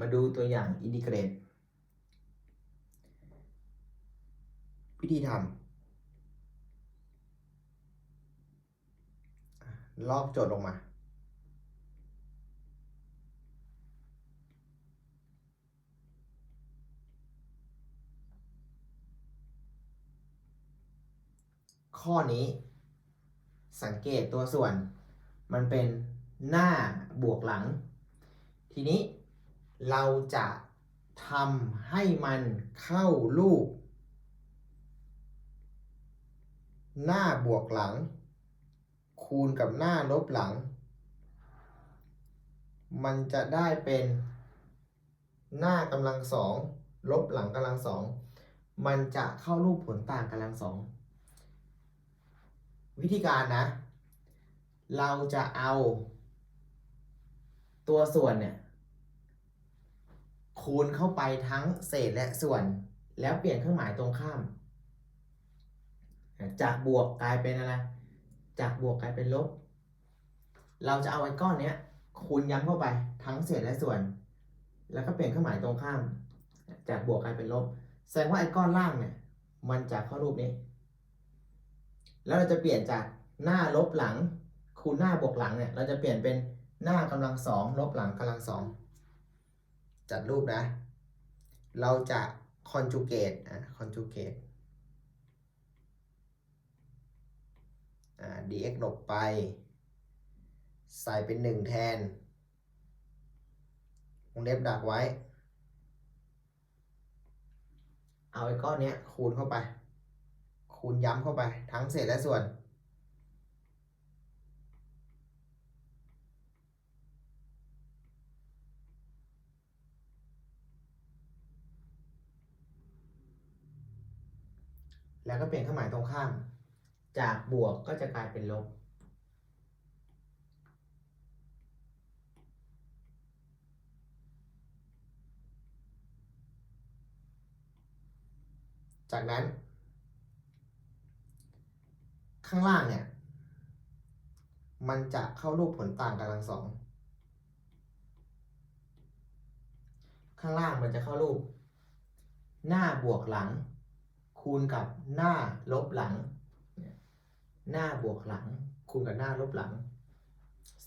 มาดูตัวอย่างอินทิเกรตวิธีทำลอกโจทย์ลงมา ข้อนี้ สังเกตตัวส่วน มันเป็นหน้าบวกหลัง ทีนี้ เราจะทำให้มันเข้ารูป หน้าบวกหลัง คูณกับหน้าลบหลัง มันจะได้เป็นหน้ากำลังสองลบหลังกำลังสองมันจะเข้ารูปผลต่างกำลังสองวิธีการนะ เราจะเอาตัวส่วนเนี่ย คูณเข้าไปทั้งเศษและส่วน แล้วเปลี่ยนเครื่องหมายตรงข้าม จากบวกกลายเป็นอะไร จากบวกกลายเป็นลบ เราจะเอาไอ้ก้อนเนี้ยคูณย้ำเข้าไปทั้งเศษและส่วน แล้วก็เปลี่ยนเครื่องหมายตรงข้าม จากบวกกลายเป็นลบ แสดงว่าไอ้ก้อนล่างเนี่ย มันจะเข้ารูปนี้ แล้วเราจะเปลี่ยนจากหน้าลบหลัง คูณหน้าบวกหลังเนี่ย เราจะเปลี่ยนเป็นหน้ากำลังสองลบหลังกำลังสอง จัดรูปนะ เราจะ conjugate อะ conjugate อ่า dx ลบไป ใส่เป็นหนึ่งแทนวงเล็บดักไว้ เอาไอ้ก้อนเนี้ยคูณเข้าไป คูณย้ำเข้าไปทั้งเศษและส่วน แล้วก็เปลี่ยนเครื่องหมายตรงข้าม จากบวกก็จะกลายเป็นลบ จากนั้น ข้างล่างเนี่ย มันจะเข้ารูปผลต่างกำลังสอง ข้างล่างมันจะเข้ารูป หน้าบวกหลัง คูณกับหน้าลบหลัง หน้าบวกหลัง คูณกับหน้าลบหลัง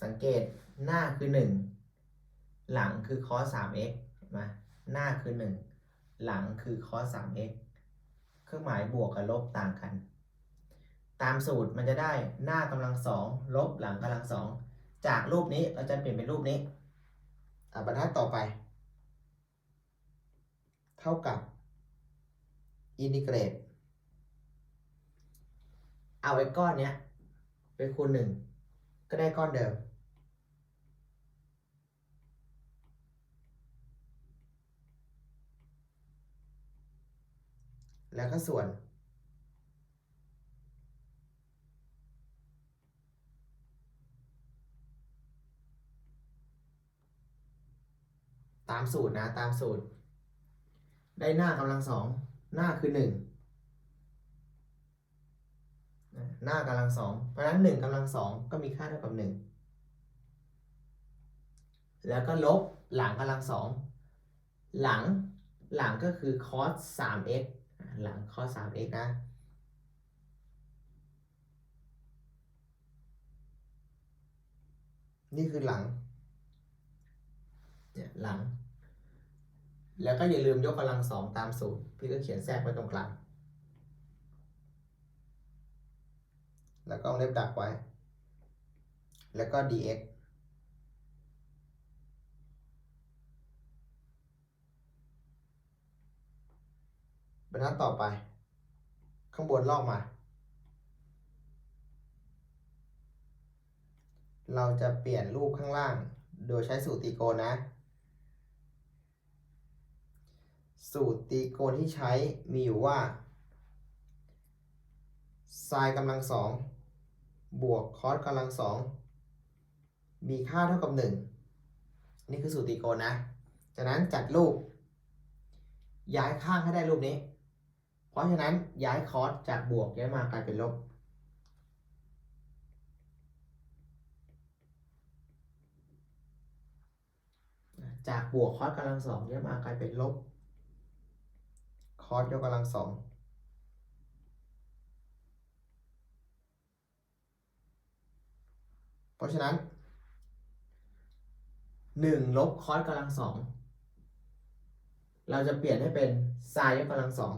สังเกตหน้าคือ 1 หลังคือ cos 3x เห็นไหมหน้าคือ 1 หลังคือ cos 3x เครื่องหมายบวกกับลบต่างกัน ตามสูตรมันจะได้หน้ากำลังสองลบหลังกำลังสองจากรูปนี้เราจะเปลี่ยนเป็นรูปนี้อะบรรทัดต่อไป เท่ากับ อินทิเกรต เอาไอ้ก้อนเนี้ยไปคูณหนึ่งก็ได้ก้อนเดิม แล้วก็ส่วน ตามสูตรนะ ตามสูตร ได้หน้ากำลังสอง หน้าคือหนึ่งหน้ากำลังสองเพราะฉะนั้นหนึ่งกำลังสองก็มีค่าเท่ากับหนึ่งแล้วก็ลบหลังกำลังสองหลังหลังก็คือ cos 3x หลัง cos 3x นะนี่คือหลังเนี่ยหลัง แล้วก็อย่าลืมยกกำลังสองตามสูตร พี่ก็เขียนแทรกไว้ตรงกลาง แล้วก็เอาเล็บดักไว้ แล้วก็ dx บรรทัดต่อไป ข้างบนลอกมา เราจะเปลี่ยนรูปข้างล่าง โดยใช้สูตรตรีโกณนะ สูตรตีโกณที่ใช้มีอยู่ว่าไซน์กำลังสองบวกคอสกำลังสองมีค่าเท่ากับหนึ่งนี่คือสูตรตีโกณนะ จากนั้นจัดรูป ย้ายข้างให้ได้รูปนี้ เพราะฉะนั้นย้ายคอสจากบวกย้ายมากลายเป็นลบจากบวกคอสกำลังสองเนี่ยมากลายเป็นลบ คอสยกกำลังสองเพราะฉะนั้นหนึ่งลบคอสกำลังสองเราจะเปลี่ยนให้เป็นไซน์ยกกำลังสอง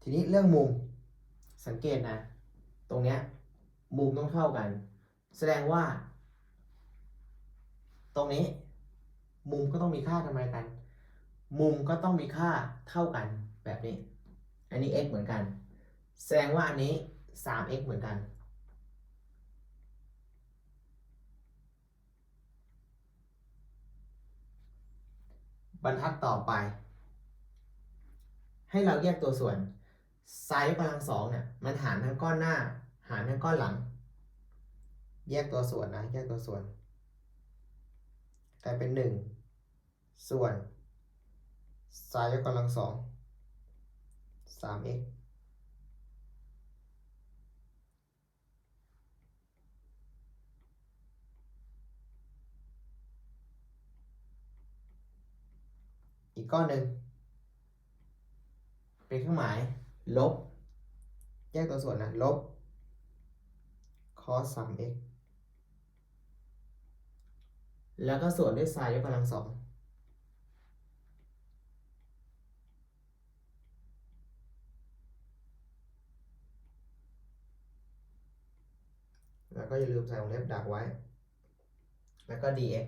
ทีนี้เรื่องมุมสังเกตนะ ตรงเนี้ยมุมต้องเท่ากัน แสดงว่า ตรงนี้ มุมก็ต้องมีค่าทำไมกัน มุมก็ต้องมีค่าเท่ากันแบบนี้ อันนี้ x เหมือนกัน แสดงว่าอันนี้ 3x เหมือนกัน บรรทัดต่อไป ให้เราแยกตัวส่วนไซน์กำลังสองเนี่ยมันหารทั้งก้อนหน้า หารทั้งก้อนหลัง แยกตัวส่วนนะ แยกตัวส่วนกลายเป็นหนึ่ง ส่วนไซน์ยกกำลังสองสาม x อีกก้อนหนึ่งเป็นเครื่องหมาย ลบ แยกตัวส่วนนะ ลบ cos 3x แล้วก็ส่วนด้วยไซน์ยกกำลังสอง แล้วก็อย่าลืมใส่วงเล็บดักไว้ แล้วก็ dx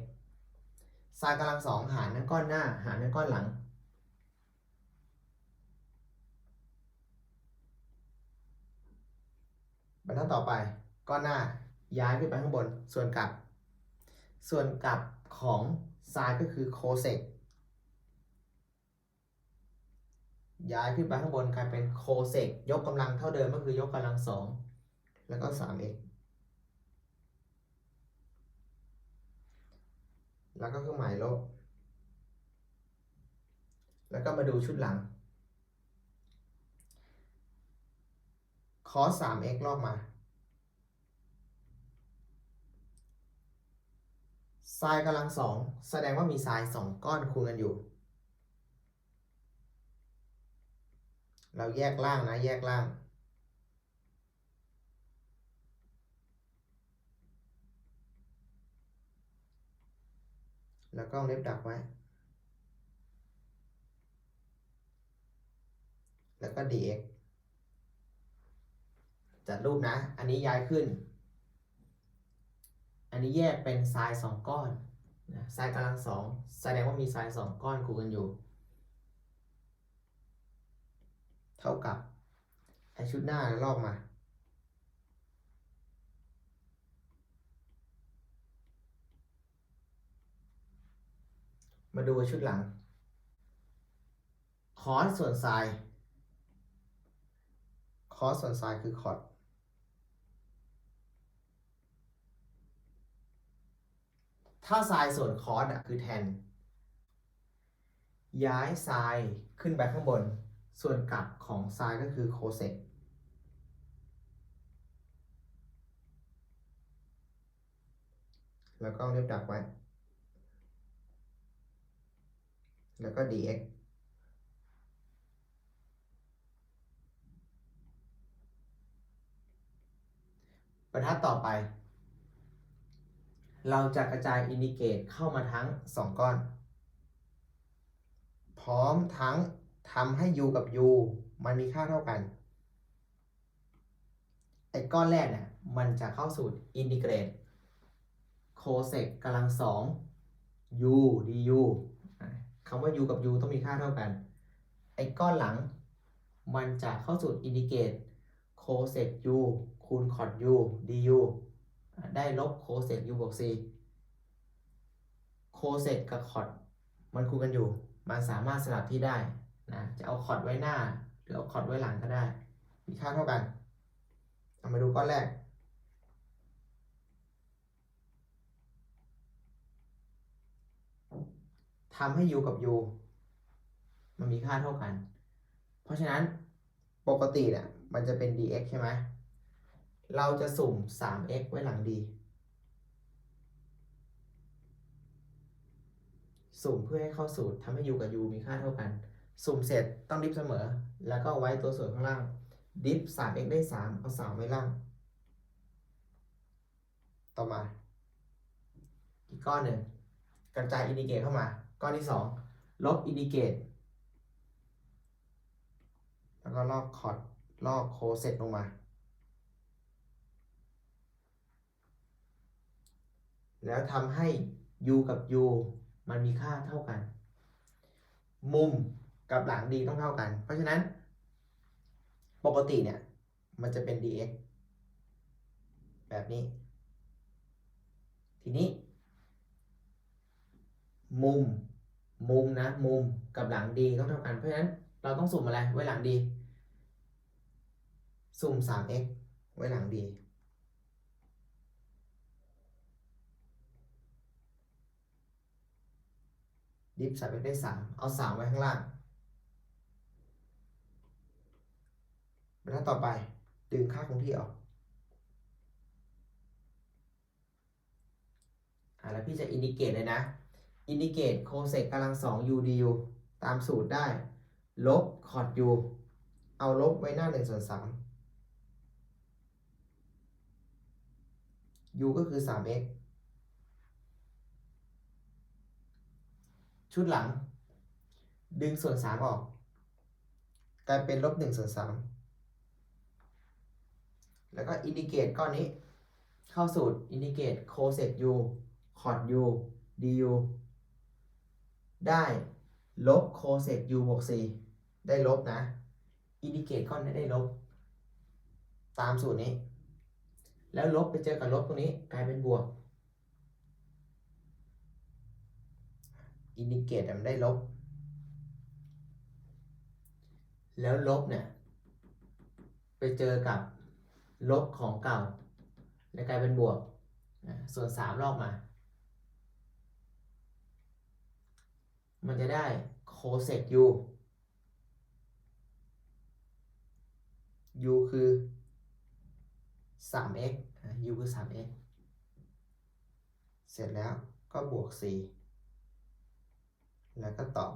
ไซน์กำลังสองหารทั้งก้อนหน้า หารทั้งก้อนหลัง บรรทัดต่อไป ก้อนหน้าย้ายขึ้นไปข้างบน ส่วนกลับ ส่วนกลับของไซน์ก็คือโคเซกย้ายขึ้นไปข้างบนกลายเป็นโคเซกยกกำลังเท่าเดิมก็คือยกกำลังสองแล้วก็ 3x แล้วก็เครื่องหมายลบ แล้วก็มาดูชุดหลัง cos 3x รอบมา ไซน์กำลังสองแสดงว่ามีไซน์สองก้อนคูณกันอยู่ เราแยกล่างนะ แยกล่าง แล้วก็เอาเล็บดักไว้ แล้วก็ dx จัดรูปนะ อันนี้ย้ายขึ้น อันนี้แยกเป็นไซน์สองก้อนนะไซน์กำลังสองแสดงว่ามีไซน์สองก้อนคูณกันอยู่ เท่ากับไอชุดหน้าลอกมา มาดูชุดหลังคอสส่วนไซน์คอสส่วนไซน์คือคอร์ดถ้าไซน์ส่วนคอสอะคือแทน ย้ายไซน์ขึ้นไปข้างบน ส่วนกลับของไซน์ก็คือโคเซกแล้วก็เอาเล็บดักไว้ แล้วก็ dx บรรทัดต่อไป เราจะกระจายอินดิเกตเข้ามาทั้ง 2 ก้อน พร้อมทั้งทำให้ u กับ u มันมีค่าเท่ากันไอ้ก้อนแรกเนี่ยมันจะเข้าสูตรอินดิเกรตโคเซกกำลังสอง u du คำว่า u กับ u ต้องมีค่าเท่ากัน ไอ้ก้อนหลัง มันจะเข้าสูตรอินดิเกตโคเซก u คูณคอด u du ได้ลบโคเซก u บวก c โคเซกกับคอดมันคูณกันอยู่ มันสามารถสลับที่ได้นะ จะเอาคอดไว้หน้า หรือเอาคอดไว้หลังก็ได้ มีค่าเท่ากัน เอามาดูก้อนแรก ทำให้ u กับ u มันมีค่าเท่ากัน เพราะฉะนั้นปกติเนี่ยมันจะเป็น dx ใช่ไหม เราจะสุ่ม 3x ไว้หลัง d สุ่มเพื่อให้เข้าสูตรทำให้ u กับ u มีค่าเท่ากัน สุ่มเสร็จต้องดิฟเสมอ แล้วก็ไว้ตัวส่วนข้างล่าง ดิฟ 3x ได้ 3 เอา 3 ไว้ล่าง ต่อมา อีกก้อนหนึ่งกระจายอินดิเกตเข้ามา ก้อนที่2ลบอินดิเกตแล้วก็ลอกคอร์ดลอกโคเซตลงมา แล้วทำให้ u กับ u มันมีค่าเท่ากัน มุมกับหลังดีต้องเท่ากัน เพราะฉะนั้น ปกติเนี่ย มันจะเป็น dx แบบนี้ ทีนี้ มุม มุมนะ มุมกับหลังดีต้องเท่ากัน เพราะฉะนั้นเราต้องสุ่มอะไรไว้หลังดี สุ่ม 3x ไว้หลังดี ดิฟใส่ไปได้สามเอาสามไว้ข้างล่างบรรทัดต่อไปดึงค่าคงที่ออกอ่าแล้วพี่จะอินดิเกตเลยนะ อินดิเกตโคเซกกำลังสอง u du ตามสูตรได้ ลบคอร์ด u เอาลบไว้หน้าหนึ่งส่วนสาม u ก็คือ 3x ชุดหลัง ดึงส่วน 3 ออก กลายเป็นลบ1ส่วน3แล้วก็อินดิเกตก้อนนี้ เข้าสูตรอินดิเกตโคเซก u คอร์ด u du ได้ลบโคเซก u บวก4ได้ลบนะอินดิเกตก้อนนี้ได้ลบ ตามสูตรนี้ แล้วลบไปเจอกับลบตรงนี้กลายเป็นบวกอินดิเกตมันได้ลบ แล้วลบเนี่ยไปเจอกับลบของเก่า แล้วกลายเป็นบวก ส่วนสามลอกมา มันจะได้โคเซก u u คือ 3x อะ u คือ 3x เสร็จแล้วก็บวก 4 แล้วก็ตอบ